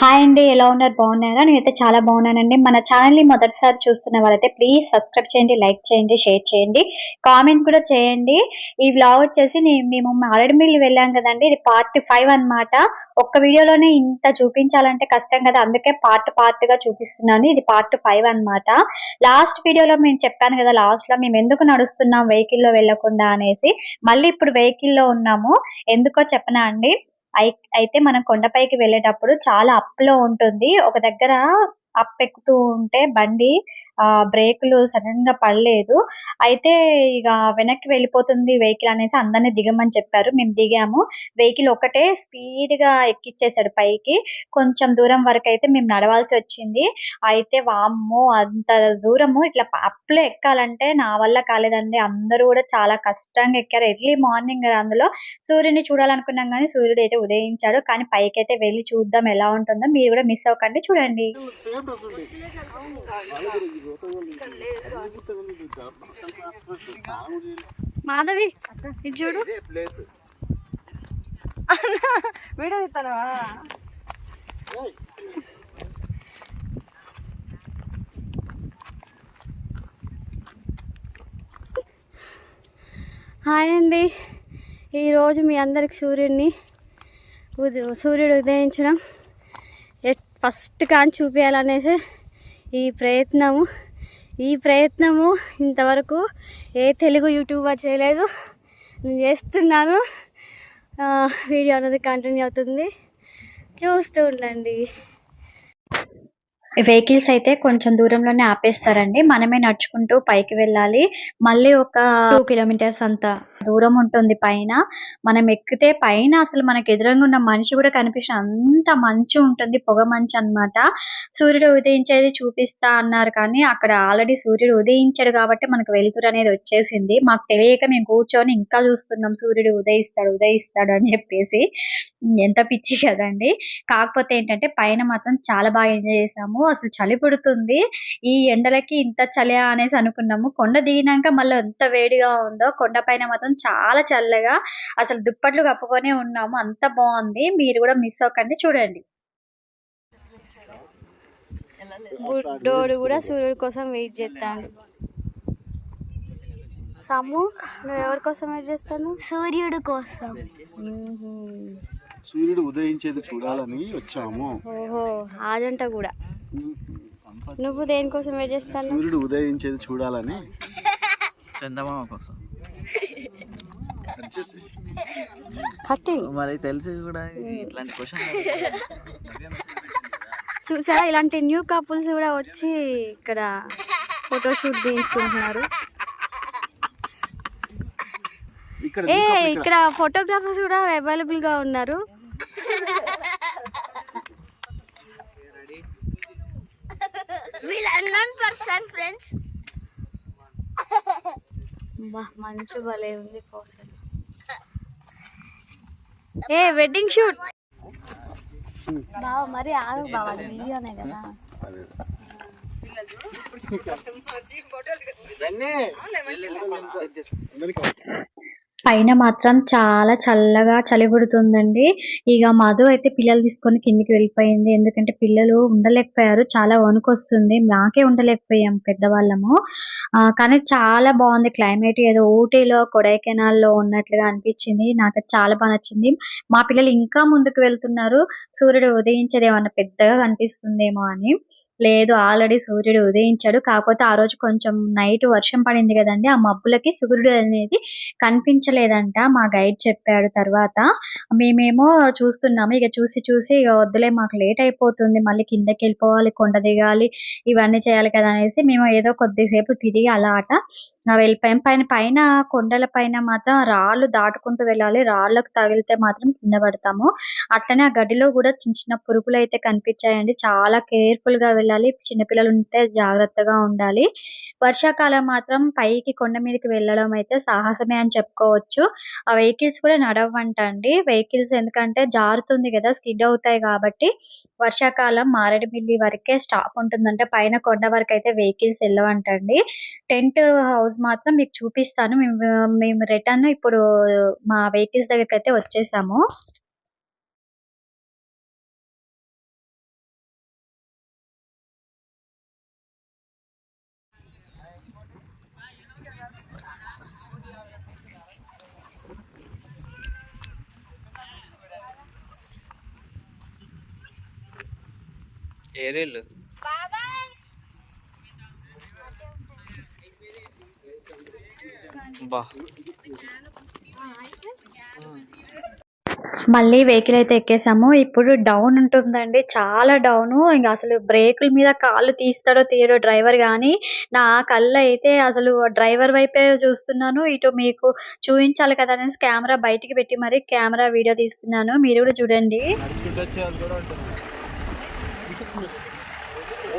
Hi అండి ఎలా ఉన్నారు? బాగున్నారా? నేనైతే చాలా బాగున్నానండి. మన ఛానల్ని మొదటిసారి చూస్తున్న వాళ్ళైతే ప్లీజ్ సబ్స్క్రైబ్ చేయండి లైక్ చేయండి షేర్ చేయండి కామెంట్ కూడా చేయండి. ఈ వ్లాగ్ వచ్చేసి నే- మేము మారేడుమిల్లి వెళ్ళాం కదండి. ఇది పార్ట్ ఫైవ్ అన్నమాట. ఒక్క వీడియోలోనే ఇంత చూపించాలంటే కష్టం కదా. అందుకే పార్ట్ పార్ట్గా చూపిస్తున్నాను. ఇది పార్ట్ ఫైవ్ అన్నమాట. లాస్ట్ వీడియోలో మేము చెప్పాను కదా లాస్ట్లో మేము ఎందుకు నడుస్తున్నాం వెహికల్లో వెళ్ళకుండా అనేసి. మళ్ళీ ఇప్పుడు వెహికల్లో ఉన్నాము. ఎందుకో చెప్పనా అండి? అయితే మనం కొండపైకి వెళ్ళేటప్పుడు చాలా అప్లో ఉంటుంది. ఒక దగ్గర అప్ ఎక్కుతూ ఉంటే బండి బ్రేకులు సడన్గా పడలేదు. అయితే ఇక వెనక్కి వెళ్ళిపోతుంది వెహికల్ అనేసి అందరినీ దిగమని చెప్పారు. మేము దిగాము. వెహికల్ ఒకటే స్పీడ్గా ఎక్కిచ్చేసాడు పైకి. కొంచెం దూరం వరకు అయితే మేము నడవాల్సి వచ్చింది. అయితే వామ్మో అంత దూరము. ఇట్లా అప్లో ఎక్కాలంటే నా వల్ల కాలేదండి. అందరూ కూడా చాలా కష్టంగా ఎక్కారు. ఎర్లీ మార్నింగ్ అందులో సూర్యుని చూడాలనుకున్నాం కానీ సూర్యుడు అయితే ఉదయించాడు. కానీ పైకి అయితే వెళ్ళి చూద్దాం ఎలా ఉంటుందో. మీరు కూడా మిస్ అవ్వకండి. చూడండి. మాధవి ఇది చూడు. Place video తీస్తానవా? హాయ్ అండి. ఈరోజు మీ అందరికి సూర్యుడిని ఉద సూర్యుడు ఉదయించడం. ఎట్ ఫస్ట్ కానీ చూపించాలనేసి ఈ ప్రయత్నము ఈ ప్రయత్నము ఇంతవరకు ఏ తెలుగు యూట్యూబర్ చేయలేదు. నేను చేస్తున్నాను. వీడియో అనేది కంటిన్యూ అవుతుంది. చూస్తూ ఉండండి. వెహికల్స్ అయితే కొంచెం దూరంలోనే ఆపేస్తారండి. మనమే నడుచుకుంటూ పైకి వెళ్ళాలి. మళ్ళీ ఒక టూ కిలోమీటర్స్ అంత దూరం ఉంటుంది పైన. మనం ఎక్కితే పైన అసలు మనకి ఎదురుగా ఉన్న మనిషి కూడా కనిపించిన అంత మంచు ఉంటుంది పొగ మంచు అన్నమాట. సూర్యుడు ఉదయించేది చూపిస్తా అన్నారు కానీ అక్కడ ఆల్రెడీ సూర్యుడు ఉదయించాడు కాబట్టి మనకు వెలుతురు అనేది వచ్చేసింది. మాకు తెలియక మేము కూర్చొని ఇంకా చూస్తున్నాం సూర్యుడు ఉదయిస్తాడు ఉదయిస్తాడు అని చెప్పేసి. ఎంత పిచ్చి కదండి. కాకపోతే ఏంటంటే పైన మాత్రం చాలా బాగా ఎంజాయ్ చేసాము అసలు చలి పుడుతుంది. ఈ ఎండలకి ఇంత చలి అనేసి అనుకున్నాము. కొండ దిగినాక మళ్ళీ ఎంత వేడిగా ఉందో కొండ పైన మాత్రం చాలా చల్లగా అసలు దుప్పట్లు కప్పుకొని ఉన్నాము. అంత బాగుంది. మీరు కూడా మిస్ అవ్వకండి చూడండి. బుడ్డోడు కూడా సూర్యుడి కోసం వెయిట్ చేస్తాడు. సమ్ము నువ్వు ఎవరి కోసం వెయిట్ చేస్తాను? సూర్యుడు కోసం. సూర్యుడు ఉదయించేది చూడాలని వచ్చాము. ఓహో ఆజంట కూడా. నువ్వు దేనికోసం వెయిట్ చేస్తాను? సూర్యుడు ఉదయించేది చూడాలని. చందమామ కోసం. కట్టింగ్ మరి తెలిసి కూడా ఇట్లాంటి క్వశ్చన్ చూసారా ఇలాంటి న్యూ కపుల్స్ కూడా వచ్చి ఇక్కడ ఫోటోషూట్ తీయించుకుంటున్నారు. ఇక్కడ ఏ ఇక్కడ. ఫోటోగ్రాఫర్స్ కూడా అవైలబుల్గా ఉన్నారు. పర్సన్ ఫ్రెండ్స్ మంచు భలే ఉంది పోసలు ఏ వెడ్డింగ్ షూట్ బావ మరి ఆగు బావ అది వీడియోనే కదా. పైన మాత్రం చాలా చల్లగా చలి పుడుతుందండి ఇక మధు అయితే పిల్లలు తీసుకొని కిందికి వెళ్ళిపోయింది. ఎందుకంటే పిల్లలు ఉండలేకపోయారు. చాలా వణుకొస్తుంది. నాకే ఉండలేకపోయాం పెద్దవాళ్ళము. కానీ చాలా బాగుంది. క్లైమేట్ ఏదో ఊటీలో కొడైకెనాల్లో ఉన్నట్లుగా అనిపించింది. నాకు చాలా బాగా నచ్చింది. మా పిల్లలు ఇంకా ముందుకు వెళ్తున్నారు. సూర్యుడు ఉదయించేది ఏమన్నా పెద్దగా కనిపిస్తుందేమో అని. లేదు ఆల్రెడీ సూర్యుడు ఉదయించాడు. కాకపోతే ఆ రోజు కొంచెం నైట్ వర్షం పడింది కదండి. ఆ మబ్బులకి సూర్యుడు అనేది కనిపించలేదంట. మా గైడ్ చెప్పాడు తర్వాత. మేమేమో చూస్తున్నాము. ఇక చూసి చూసి ఇక వద్దులే మాకు లేట్ అయిపోతుంది. మళ్ళీ కిందకి వెళ్ళిపోవాలి కొండ దిగాలి ఇవన్నీ చేయాలి కదా అనేసి మేము ఏదో కొద్దిసేపు తిరిగి అలా అట. వెళ్ళిపోయాం. పైన పైన కొండల పైన మాత్రం రాళ్ళు దాటుకుంటూ వెళ్ళాలి. రాళ్ళకు తగిలితే మాత్రం కింద పడతాము. అట్లనే ఆ గడ్డిలో కూడా చిన్న చిన్న పురుగులు అయితే కనిపించాయండి. చాలా కేర్ఫుల్గా వెళ్ళాలి. చిన్నపిల్లలు ఉంటే జాగ్రత్తగా ఉండాలి. వర్షాకాలం మాత్రం పైకి కొండ మీదకి వెళ్ళడం అయితే సాహసమే అని చెప్పుకోవచ్చు. ఆ వెహికల్స్ కూడా నడవంట అండి. వెహికల్స్ ఎందుకంటే జారుతుంది కదా స్కిడ్ అవుతాయి కాబట్టి వర్షాకాలం మారేడుమిల్లి వరకే స్టాప్ ఉంటుందంటే. పైన కొండ వరకు అయితే వెహికల్స్ వెళ్ళవంటండి టెంట్ హౌస్ మాత్రం మీకు చూపిస్తాను. మేము మేము రిటర్న్ ఇప్పుడు మా వెహికల్స్ దగ్గరికి అయితే వచ్చేసాము. ఏరేళ్ళు. బా. మళ్ళీ వెహికల్ అయితే ఎక్కేసాము. ఇప్పుడు డౌన్ ఉంటుందండి. చాలా డౌన్. ఇంకా అసలు బ్రేకుల మీద కాళ్ళు తీస్తాడో తీయడో డ్రైవర్ కానీ నా కళ్ళు అయితే అసలు డ్రైవర్ వైపే చూస్తున్నాను. ఇటు మీకు చూపించాలి కదా అనేసి కెమెరా బయటికి పెట్టి మరి కెమెరా వీడియో తీస్తున్నాను. మీరు కూడా చూడండి.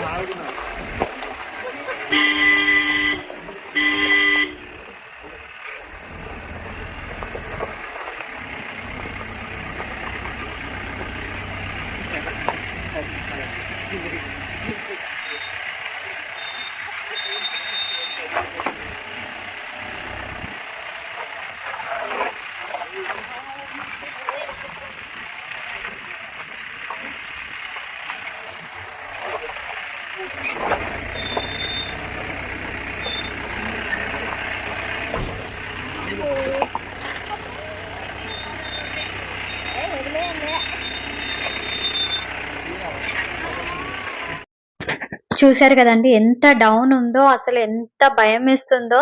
కూడా ఉంటారు చూశారు కదండి. ఎంత డౌన్ ఉందో అసలు ఎంత భయం వేస్తుందో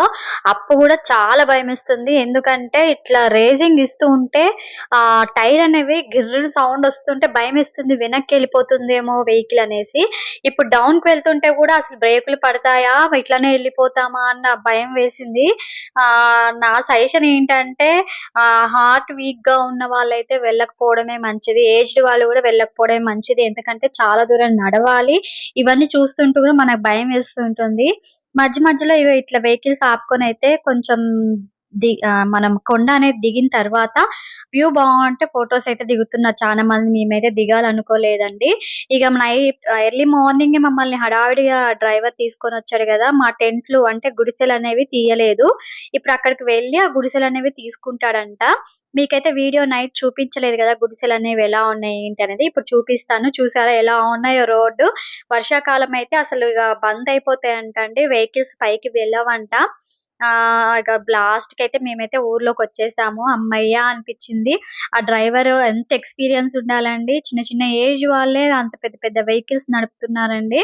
అప్పు కూడా చాలా భయం వేస్తుంది. ఎందుకంటే ఇట్లా రేజింగ్ ఇస్తూ ఉంటే ఆ టైర్ అనేవి గిర్ర సౌండ్ వస్తుంటే భయం వేస్తుంది. వెనక్కి వెళ్ళిపోతుందేమో వెహికల్ అనేసి. ఇప్పుడు డౌన్కి వెళ్తుంటే కూడా అసలు బ్రేకులు పడతాయా? ఇట్లానే వెళ్ళిపోతామా అన్న భయం వేసింది. ఆ నా సజెషన్ ఏంటంటే ఆ హార్ట్ వీక్గా ఉన్న వాళ్ళైతే వెళ్ళకపోవడమే మంచిది. ఏజ్డ్ వాళ్ళు కూడా వెళ్ళకపోవడమే మంచిది. ఎందుకంటే చాలా దూరం నడవాలి. ఇవన్నీ చూస్తుంటే కూడా మనకు భయం వేస్తుంటుంది మధ్య మధ్యలో ఇగో ఇట్లా వెహికల్స్ ఆపుకొని అయితే కొంచెం ది మనం కొండ అనేది దిగిన తర్వాత వ్యూ బాగుంటే ఫొటోస్ అయితే దిగుతున్నారు చాలా మంది మేమైతే దిగాలనుకోలేదండి. ఇక నైట్ ఎర్లీ మార్నింగ్ మమ్మల్ని హడావిడిగా డ్రైవర్ తీసుకొని వచ్చాడు కదా మా టెంట్లు అంటే గుడిసెలు అనేవి తీయలేదు. ఇప్పుడు అక్కడికి వెళ్ళి ఆ గుడిసెలు అనేవి తీసుకుంటాడంట. మీకైతే వీడియో నైట్ చూపించలేదు కదా గుడిసెలు అనేవి ఎలా ఉన్నాయి ఏంటి అనేది. ఇప్పుడు చూపిస్తాను. చూసారా ఎలా ఉన్నాయో రోడ్డు. వర్షాకాలం అయితే అసలు ఇక బంద్ అయిపోతాయంట అండి వెహికల్స్ పైకి వెళ్ళవంట. ఆ ఇక లాస్ట్కి అయితే మేమైతే ఊర్లోకి వచ్చేసాము. అమ్మయ్య అనిపించింది. ఆ డ్రైవర్ ఎంత ఎక్స్పీరియన్స్ ఉండాలండి. చిన్న చిన్న ఏజ్ వాళ్ళే అంత పెద్ద పెద్ద వెహికల్స్ నడుపుతున్నారండి.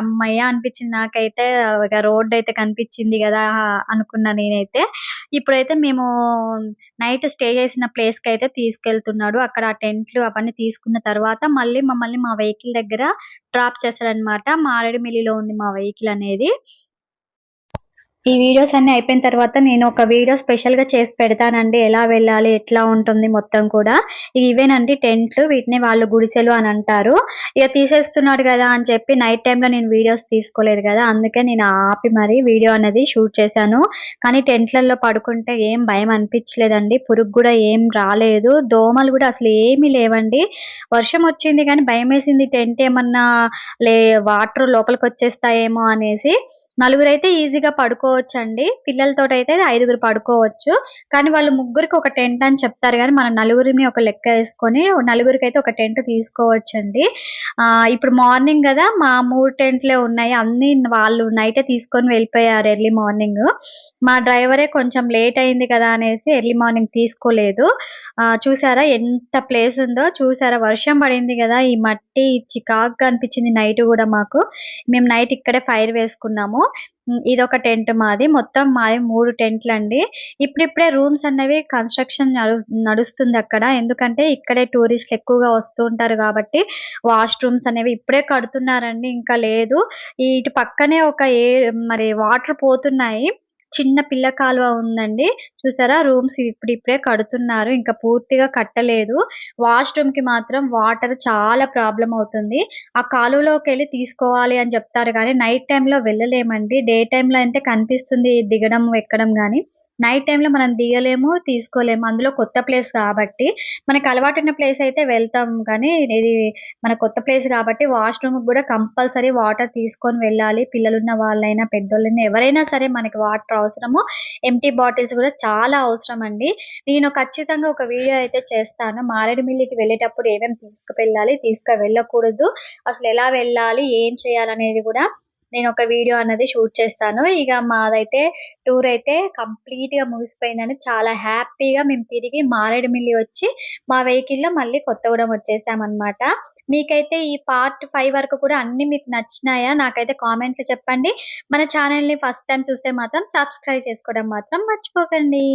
అమ్మయ్య అనిపించింది నాకైతే. ఇక రోడ్ అయితే కనిపించింది కదా అనుకున్నా నేనైతే. ఇప్పుడైతే మేము నైట్ స్టే చేసిన ప్లేస్కి అయితే తీసుకెళ్తున్నాడు. అక్కడ ఆ టెంట్లు అవన్నీ తీసుకున్న తర్వాత మళ్ళీ మమ్మల్ని మా వెహికల్ దగ్గర డ్రాప్ చేస్తాడనమాట మారేడుమిల్లిలో ఉంది మా వెహికల్ అనేది. ఈ వీడియోస్ అన్ని అయిపోయిన తర్వాత నేను ఒక వీడియో స్పెషల్గా చేసి పెడతానండి. ఎలా వెళ్ళాలి ఎట్లా ఉంటుంది మొత్తం కూడా. ఇవేనండి టెంట్లు వీటిని వాళ్ళు గుడిసెలు అని అంటారు. ఇక తీసేస్తున్నాడు కదా అని చెప్పి నైట్ టైంలో నేను వీడియోస్ తీసుకోలేదు కదా అందుకే నేను ఆపి మరి వీడియో అనేది షూట్ చేశాను. కానీ టెంట్లలో పడుకుంటే ఏం భయం అనిపించలేదండి. పురుగు కూడా ఏం రాలేదు. దోమలు కూడా అసలు ఏమీ లేవండి. వర్షం వచ్చింది కానీ భయం వేసింది టెంట్ ఏమన్నా లే వాటర్ లోపలికి వచ్చేస్తాయేమో అనేసి. నలుగురు అయితే ఈజీగా పడుకోవచ్చు అండి పిల్లలతో అయితే ఐదుగురు పడుకోవచ్చు. కానీ వాళ్ళు ముగ్గురికి ఒక టెంట్ అని చెప్తారు కానీ మన నలుగురిని ఒక లెక్క వేసుకొని నలుగురికి అయితే ఒక టెంట్ తీసుకోవచ్చు అండి ఇప్పుడు మార్నింగ్ కదా మా మూడు టెంట్లే ఉన్నాయి. అన్ని వాళ్ళు నైటే తీసుకొని వెళ్ళిపోయారు ఎర్లీ మార్నింగ్. మా డ్రైవరే కొంచెం లేట్ అయింది కదా అనేసి ఎర్లీ మార్నింగ్ తీసుకోలేదు. చూసారా ఎంత ప్లేస్ ఉందో? చూసారా? వర్షం పడింది కదా ఈ మట్టి చికాగ్గా అనిపించింది నైట్ కూడా మాకు. మేము నైట్ ఇక్కడే ఫైర్ వేసుకున్నాము. ఇది ఒక టెంట్ మాది. మొత్తం మాది మూడు టెంట్లు అండి. ఇప్పుడిప్పుడే రూమ్స్ అనేవి కన్స్ట్రక్షన్ నడుస్తుంది అక్కడ. ఎందుకంటే ఇక్కడే టూరిస్టులు ఎక్కువగా వస్తూ ఉంటారు కాబట్టి వాష్ రూమ్స్ అనేవి ఇప్పుడే కడుతున్నారండి. ఇంకా లేదు. ఇటు పక్కనే ఒక ఏ మరి వాటర్ పోతున్నాయి. చిన్న పిల్ల కాలువ ఉందండి. చూసారా? రూమ్స్ ఇప్పుడు ఇప్పుడే కడుతున్నారు. ఇంకా పూర్తిగా కట్టలేదు. వాష్రూమ్కి మాత్రం వాటర్ చాలా ప్రాబ్లం అవుతుంది. ఆ కాలువలోకి వెళ్ళి తీసుకోవాలి అని చెప్తారు కానీ నైట్ టైంలో వెళ్ళలేమండి. డే టైంలో అయితే కనిపిస్తుంది దిగడం ఎక్కడం కానీ. నైట్ టైంలో మనం దిగలేము తీసుకోలేము. అందులో కొత్త ప్లేస్ కాబట్టి మనకు అలవాటు ఉన్న ప్లేస్ అయితే వెళ్తాం. కానీ ఇది మన కొత్త ప్లేస్ కాబట్టి వాష్రూమ్ కూడా కంపల్సరీ వాటర్ తీసుకొని వెళ్ళాలి. పిల్లలున్న వాళ్ళైనా పెద్దోళ్ళైనా ఎవరైనా సరే మనకి వాటర్ అవసరము. ఎంటీ బాటిల్స్ కూడా చాలా అవసరం అండి. నేను ఖచ్చితంగా ఒక వీడియో అయితే చేస్తాను. మారేడుమిల్లికి వెళ్ళేటప్పుడు ఏమేమి తీసుకువెళ్ళాలి తీసుకు వెళ్ళకూడదు అసలు ఎలా వెళ్ళాలి ఏం చేయాలనేది కూడా నేను ఒక వీడియో అన్నది షూట్ చేస్తాను. ఇక మాదైతే టూర్ అయితే కంప్లీట్గా ముగిసిపోయిందని చాలా హ్యాపీగా మేము తిరిగి మారేడుమిల్లి వచ్చి మా వెహికల్లో మళ్ళీ కొత్తగూడెం వచ్చేసామన్నమాట. మీకైతే ఈ పార్ట్ ఫైవ్ వరకు కూడా అన్ని మీకు నచ్చినాయా? నాకైతే కామెంట్స్ చెప్పండి. మన ఛానల్ని ఫస్ట్ టైం చూస్తే మాత్రం సబ్స్క్రైబ్ చేసుకోవడం మాత్రం మర్చిపోకండి.